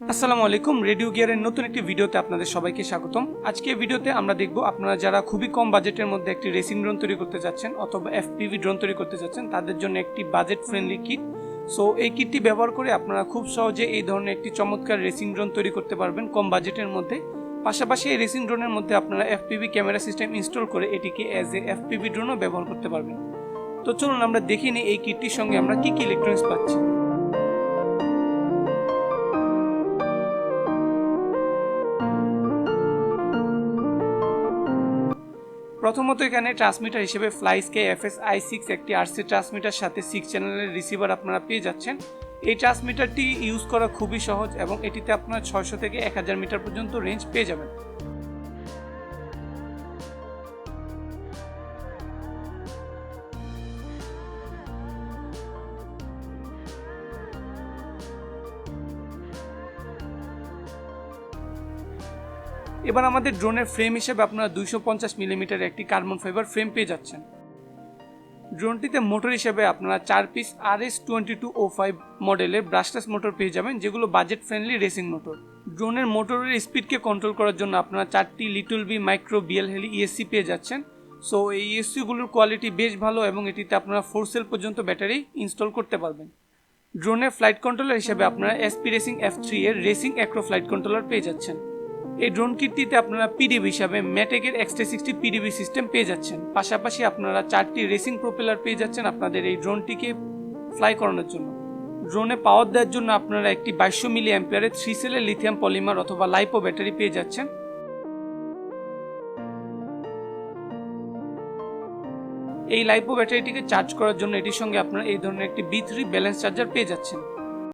আসসালামু আলাইকুম, রেডিও গিয়ারের নতুন একটি ভিডিওতে আপনাদের সবাইকে স্বাগতম। আজকে ভিডিওতে আমরা দেখব আপনারা যারা খুবই কম বাজেটের মধ্যে একটি রেসিং ড্রোন তৈরি করতে যাচ্ছেন অথবা এফপিভি ড্রোন তৈরি করতে যাচ্ছেন, তাদের জন্য একটি বাজেট ফ্রেন্ডলি কিট সো এই কিটটি ব্যবহার করে আপনারা খুব সহজে এই ধরনের একটি চমৎকার রেসিং ড্রোন তৈরি করতে পারবেন কম বাজেটের মধ্যে। পাশাপাশি এই রেসিং ড্রোনের মধ্যে আপনারা এফপিভি ক্যামেরা সিস্টেম ইনস্টল করে এটিকে অ্যাজ এ এফপিভি ড্রোনও ব্যবহার করতে পারবেন। তো চলুন আমরা দেখে নিই এই কিটটির সঙ্গে আমরা কি কি ইলেকট্রনিক্স পাচ্ছি। প্রথমত এখানে ট্রান্সমিটার হিসেবে ফ্লাইস্কে এফএস আই সিক্স একটি আরসি ট্রান্সমিটার সাথে সিক্স চ্যানেলের রিসিভার আপনারা পেয়ে যাচ্ছেন। এই ট্রান্সমিটারটি ইউজ করা খুবই সহজ এবং এটিতে আপনারা ছয়শো থেকে এক হাজার মিটার পর্যন্ত রেঞ্জ পেয়ে যাবেন। এবার আমাদের ড্রোনের ফ্রেম হিসেবে আপনারা দুইশো পঞ্চাশ মিলিমিটার একটি কার্বন ফাইবার ফ্রেম পেয়ে যাচ্ছেন। ড্রোনটিতে মোটর হিসেবে আপনারা চার piece R S twenty two oh five মডেলের ব্রাশলেস মোটর পেয়ে যাবেন, যেগুলো বাজেট ফ্রেন্ডলি রেসিং মোটর ড্রোনের মোটরের স্পিডকে কন্ট্রোল করার জন্য আপনারা চারটি little B micro BL heli ESC পেয়ে যাচ্ছেন। সো এই ইএসসিগুলোর কোয়ালিটি বেশ ভালো এবং এটিতে আপনারা ফোর সেল পর্যন্ত ব্যাটারি ইনস্টল করতে পারবেন। ড্রোনের ফ্লাইট কন্ট্রোলার হিসেবে আপনারা এসপি রেসিং এফ থ্রি এর রেসিং অ্যাক্রো ফ্লাইট কন্ট্রোলার পেয়ে যাচ্ছেন। এই ড্রোন কিটটিতে আপনারা পিডিবি হিসাবে ম্যাটেকের এক্সট্রা সিক্সটি পিডিবি সিস্টেম পেয়ে যাচ্ছেন। পাশাপাশি আপনারা চারটি রেসিং প্রোপেলার পেয়ে যাচ্ছেন আপনাদের এই ড্রোনটিকে ফ্লাই করানোর জন্য। ড্রোনে পাওয়ার দেওয়ার জন্য আপনারা একটি বাইশশো মিলি অ্যাম্পিয়ারের থ্রি সেলের লিথিয়াম পলিমার অথবা লাইপো ব্যাটারি পেয়ে যাচ্ছেন। এই লাইপো ব্যাটারিটিকে চার্জ করার জন্য এটির সঙ্গে আপনারা এই ধরনের একটি বি থ্রি ব্যালেন্স চার্জার পেয়ে যাচ্ছেন।